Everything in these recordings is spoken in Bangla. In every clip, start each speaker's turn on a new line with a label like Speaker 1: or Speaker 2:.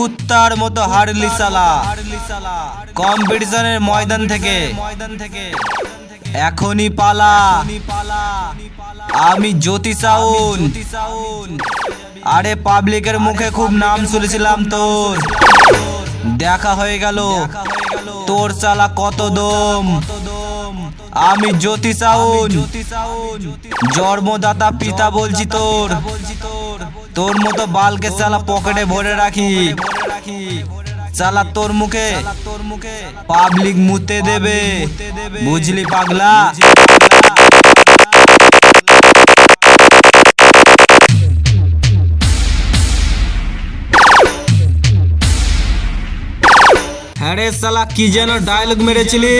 Speaker 1: কুত্তার মতো হারলি সালা। কম্পিটিশনের ময়দান থেকে ময়দান থেকে। এখনই পালা। আমি জ্যোতি সাউন। আরে পাবলিকের মুখে খুব নাম শুনেছিলাম তোর। দেখা হয়ে গেল। তোর চালা কত দম। আমি জ্যোতি সাউন। জন্মদাতা পিতা বলছি তোর। তোর মতো বালকে চালা পকেটে ভরে রাখি। চালা তোর মুখে তোর মুখে পাবলিক মুতে দেবে। বুঝলি পাগলা? হ্যাঁ রে সালা কি যেন ডায়লগ মেরেছিলি?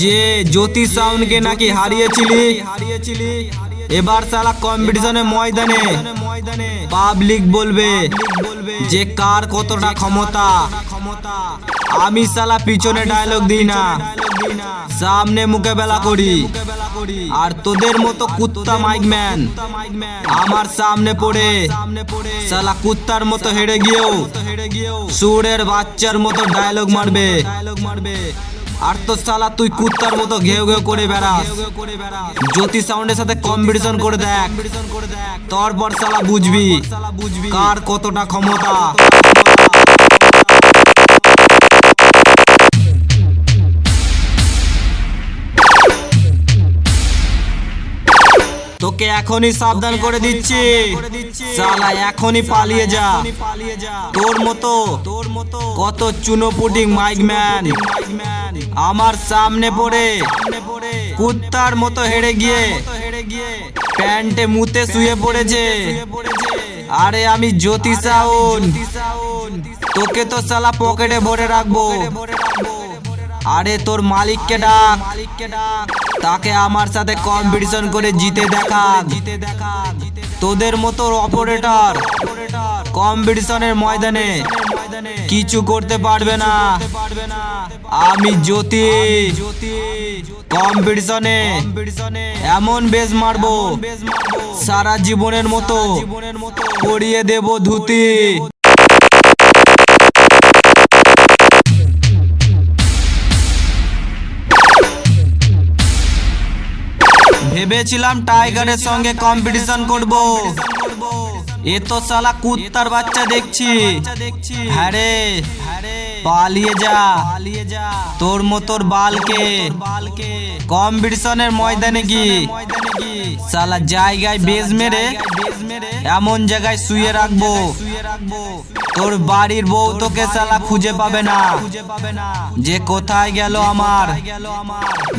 Speaker 1: যে জ্যোতি সাউন্ডকে নাকি হারিয়েছিলি? হারিয়েছিলি এবার সালা কম্পিটিশনে ময়দানে। ময়দানে। পাবলিক বলবে যে কার কতটা ক্ষমতা। ক্ষমতা আমি সালা পিছনে ডায়লগ দিই না। সামনে মুখে বেলা করি। আর তোদের মতো কুত্তা মাইক ম্যান আমার সামনে পড়ে। সালা কুত্তার মতো হেরে গিয়েও। হেরে গিয়েও। সুরের বাচ্চার মতো ডায়লগ মারবে। ডায়লগ মারবে। আর তো সালা তুই কুত্তার মতো ঘেউ ঘেউ করে বেড়াস। জ্যোতি সাউন্ডের সাথে কম্পিটিশন করে দেখ। তারপর সালা বুঝবি বুঝবি। কার কতটা ক্ষমতা? তোকে এখনই সাবধান করে দিচ্ছি। সালা এখনই পালিয়ে যা। তোর মতো তোর মতো কত চুনো পুটিং মাইক ম্যান। আমার সামনে পড়ে। কুত্তার মতো হেরে গিয়ে। প্যান্টে মুতে শুয়ে পড়েছে। আরে আমি জ্যোতি সাউন তোকে তো সালা পকেটে ভরে রাখব। আরে তোর মালিককে ডাক। মালিককে ডাক তাকে আমার সাথে কম্পিটিশন করে জিতে দেখা জিতে দেখা তোদের মতো অপারেটর কম্পিটিশনের ময়দানে কিছু করতে পারবে না। আমি জ্যোতি। কম্পিটিশনে এমন বেজ মারবো, সারা জীবনের মতো পরিয়ে দেব ধুতি। ভেবেছিলাম টাইগারের সঙ্গে কম্পিটিশন করব। এ তো সালা কুত্তার বাচ্চা দেখছি। হ্যাঁ রে, পালিয়ে যা। পালিয়ে যা তোর মতোর বালকে। বালকে কম্পিটিশনের ময়দানে কি সালা জায়গায় বেজ মেরে, এমন জায়গায় শুয়ে রাখব। তোর বাড়ির বউ তোকে সালা খুঁজে পাবে না। খুঁজে পাবে না যে কোথায় গেল আমার?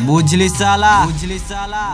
Speaker 1: বুঝলি সালা বুঝলি সালা